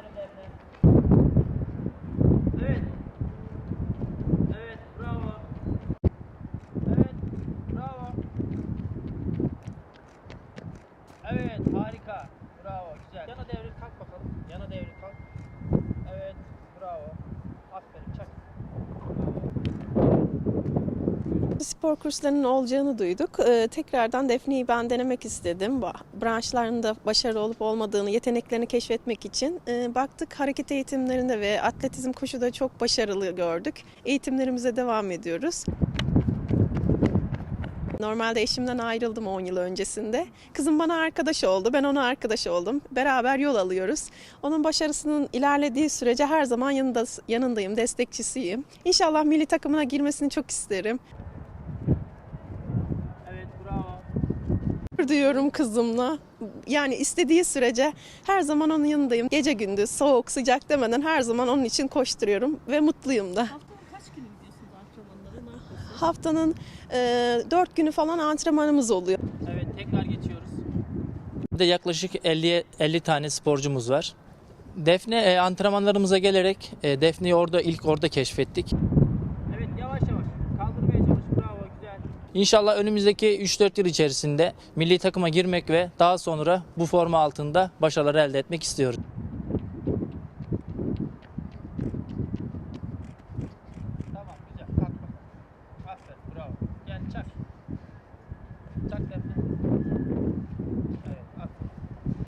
Aferin Emre. Evet. Evet, bravo. Evet, bravo. Evet, harika. Bravo, güzel. Yana devir kalk bakalım. Yana devir kalk. Spor kurslarının olacağını duyduk. Ee, tekrardan Defne'yi ben denemek istedim. Branşlarında başarılı olup olmadığını, yeteneklerini keşfetmek için e, baktık. Hareket eğitimlerinde ve atletizm koşuda çok başarılı gördük. Eğitimlerimize devam ediyoruz. Normalde eşimden ayrıldım 10 yıl öncesinde. Kızım bana arkadaş oldu, ben ona arkadaş oldum. Beraber yol alıyoruz. Onun başarısının ilerlediği sürece her zaman yanında, yanındayım, destekçisiyim. İnşallah milli takımına girmesini çok isterim. Evet bravo. Duyuyorum kızımla. Yani istediği sürece her zaman onun yanındayım. Gece gündüz, soğuk, sıcak demeden her zaman onun için koşturuyorum ve mutluyum da. Haftanın e, 4 günü falan antrenmanımız oluyor. Evet tekrar geçiyoruz. Burada yaklaşık 50 50 tane sporcumuz var. Defne e, antrenmanlarımıza gelerek e, Defne'yi orada ilk orada keşfettik. Evet yavaş yavaş kaldırmaya çalış. Bravo güzel. İnşallah önümüzdeki 3-4 yıl içerisinde milli takıma girmek ve daha sonra bu forma altında başarılar elde etmek istiyoruz.